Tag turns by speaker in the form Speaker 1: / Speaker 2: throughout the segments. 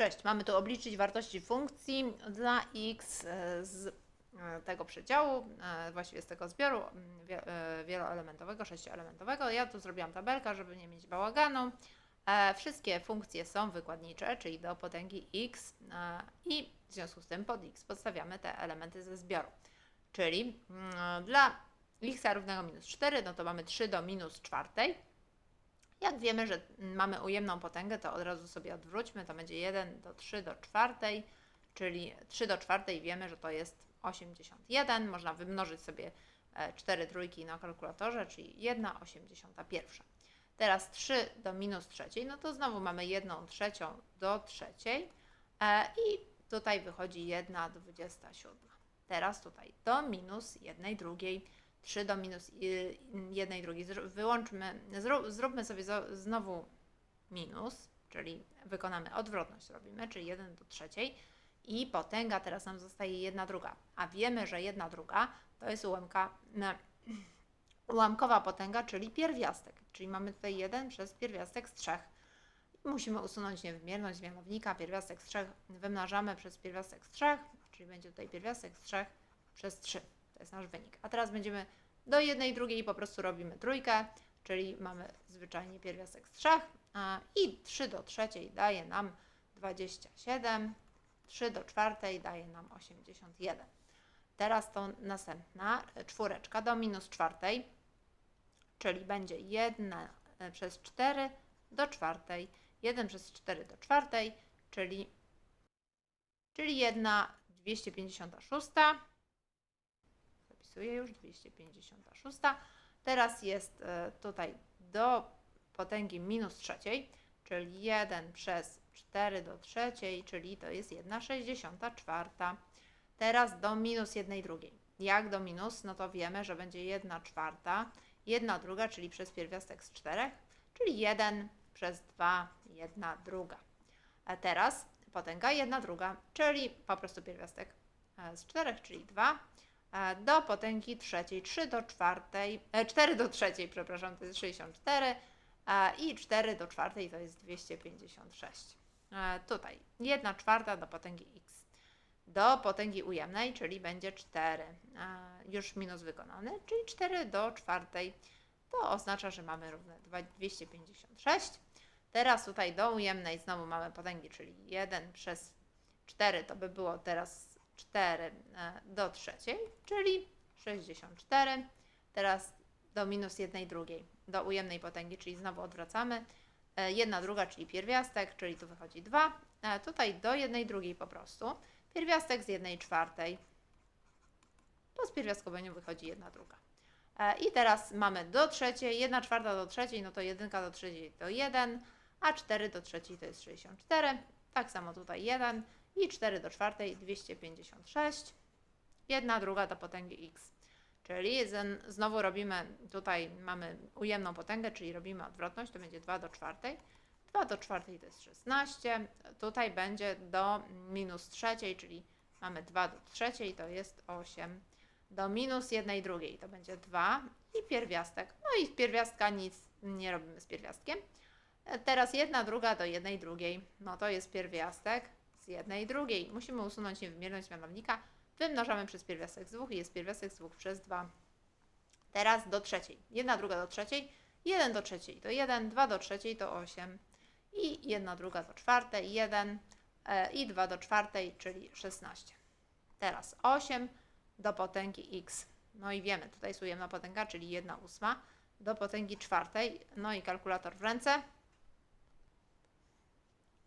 Speaker 1: Cześć, mamy tu obliczyć wartości funkcji dla x e, z e, tego przedziału, e, właściwie z tego zbioru wie- wieloelementowego, sześcioelementowego. Ja tu zrobiłam tabelkę, żeby nie mieć bałaganu. Wszystkie funkcje są wykładnicze, czyli do potęgi x i w związku z tym pod x podstawiamy te elementy ze zbioru. Czyli dla x równego minus 4, no to mamy 3 do minus czwartej. Jak wiemy, że mamy ujemną potęgę, to od razu sobie odwróćmy, to będzie 1 do 3 do czwartej, czyli 3 do czwartej wiemy, że to jest 81. Można wymnożyć sobie e, 4 trójki na kalkulatorze, czyli 1,81. Teraz 3 do minus trzeciej, no to znowu mamy 1 trzecią do trzeciej e, i tutaj wychodzi 1,27. Teraz tutaj do minus 1 drugiej. 3 do minus 1 drugiej. Wyłączmy, zró- zróbmy sobie znowu minus, czyli wykonamy odwrotność robimy, czyli 1 do trzeciej i potęga teraz nam zostaje 1 druga. A wiemy, że 1 druga to jest ułamka, ułamkowa potęga, czyli pierwiastek. Czyli mamy tutaj 1 przez pierwiastek z 3. Musimy usunąć niewymierność mianownika. Pierwiastek z 3 wymnażamy przez pierwiastek z 3, czyli będzie tutaj pierwiastek z 3 przez 3. To jest nasz wynik. A teraz będziemy do jednej drugiej po prostu robimy trójkę, czyli mamy zwyczajnie pierwiastek z 3 a, i 3 do trzeciej daje nam 27, 3 do czwartej daje nam 81. Teraz to następna e, czwóreczka do minus czwartej, czyli będzie 1 przez 4 do czwartej, 1 przez 4 do czwartej, czyli, czyli 1 256 zapisuję już 256. Teraz jest e, tutaj do potęgi minus trzeciej, czyli 1 przez 4 do trzeciej, czyli to jest 1,64. Teraz do minus 1 drugiej. Jak do minus? No to wiemy, że będzie 1 czwarta, 1 druga, czyli przez pierwiastek z 4, czyli 1 przez 2, 1 druga. A teraz potęga 1 druga, czyli po prostu pierwiastek e, z 4, czyli 2 e, do potęgi trzeciej, 3 do czwartej, e, 4 do trzeciej, przepraszam, to jest 64 e, i 4 do czwartej to jest 256. E, Tutaj 1 czwarta do potęgi x. Do potęgi ujemnej, czyli będzie 4. E, Już minus wykonany, czyli 4 do czwartej. To oznacza, że mamy równe dwa- 256. Teraz tutaj do ujemnej znowu mamy potęgi, czyli 1 przez 4 to by było teraz 4 e, do trzeciej, czyli 64. Teraz do minus 1 drugiej, do ujemnej potęgi, czyli znowu odwracamy. 1 druga, czyli pierwiastek, czyli tu wychodzi 2. Tutaj do 1 drugiej po prostu. Pierwiastek z 1 czwartej. To z pierwiastkowania wychodzi 1 druga. E, I teraz mamy do trzeciej, 1 czwarta do trzeciej, no to 1 do trzeciej to 1, a 4 do trzeciej to jest 64. Tak samo tutaj 1 i 4 do czwartej 256. 1 druga do potęgi x. Czyli znowu robimy, tutaj mamy ujemną potęgę, czyli robimy odwrotność, to będzie 2 do czwartej. 2 do czwartej to jest 16. Tutaj będzie do minus trzeciej, czyli mamy 2 do trzeciej, to jest 8. Do minus jednej drugiej to będzie 2 i pierwiastek. No i pierwiastka nic nie robimy z pierwiastkiem. E, Teraz jedna druga do jednej drugiej. No to jest pierwiastek jednej drugiej. Musimy usunąć niewymierność mianownika. Wymnażamy przez pierwiastek z 2 i jest pierwiastek z 2 przez 2. Teraz do trzeciej. Jedna druga do trzeciej. 1 do trzeciej to 1, 2 do trzeciej to 8 i 1 druga do czwartej 1 e, i 2 do czwartej, czyli 16. Teraz 8 do potęgi x. No i wiemy, tutaj jest ujemna potęga, czyli 1 ósma do potęgi czwartej. No i kalkulator w ręce.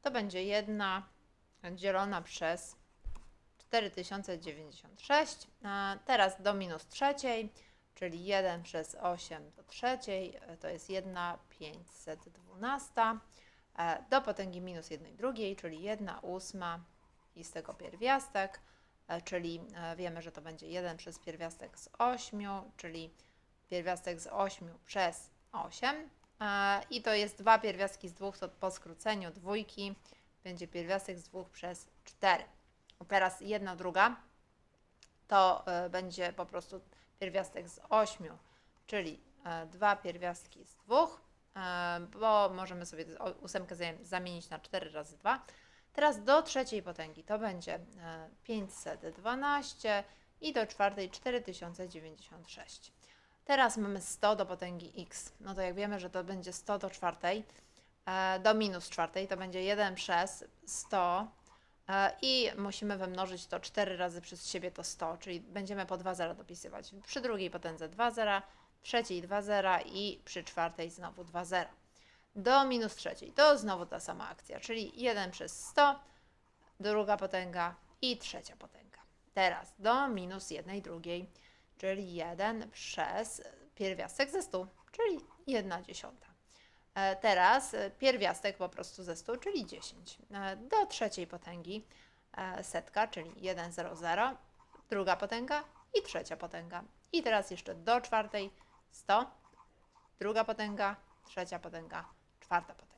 Speaker 1: To będzie 1 dzielona przez 4096. A Teraz do minus trzeciej, czyli 1 przez 8 do trzeciej, e, to jest 1 512. E, Do potęgi minus 1 drugiej, czyli 1 ósma i z tego pierwiastek, e, czyli wiemy, że to będzie 1 przez pierwiastek z 8, czyli pierwiastek z 8 przez 8. E, I to jest dwa pierwiastki z dwóch, to po skróceniu dwójki będzie pierwiastek z 2 przez 4. Teraz jedna druga to e, będzie po prostu pierwiastek z 8, czyli e, dwa pierwiastki z 2, bo możemy sobie ósemkę zam- zamienić na 4 razy 2. Teraz do trzeciej potęgi to będzie e, 512 i do czwartej 4096. Teraz mamy 100 do potęgi x. No to jak wiemy, że to będzie 100 do czwartej, e, do minus czwartej, to będzie 1 przez 100 e, i musimy wymnożyć to 4 razy przez siebie to 100, czyli będziemy po 2 zera dopisywać. Przy drugiej potędze 2 zera, trzeciej 2 zera i przy czwartej znowu 2 zera. Do minus trzeciej to znowu ta sama akcja, czyli 1 przez 100, druga potęga i trzecia potęga. Teraz do minus jednej drugiej, czyli 1 przez pierwiastek ze 100, czyli 1 dziesiąta. E, Teraz e, pierwiastek po prostu ze 100, czyli 10. E, Do trzeciej potęgi setka, czyli 1, 0, 0, druga potęga i trzecia potęga. I teraz jeszcze do czwartej 100, druga potęga, trzecia potęga, czwarta potęga.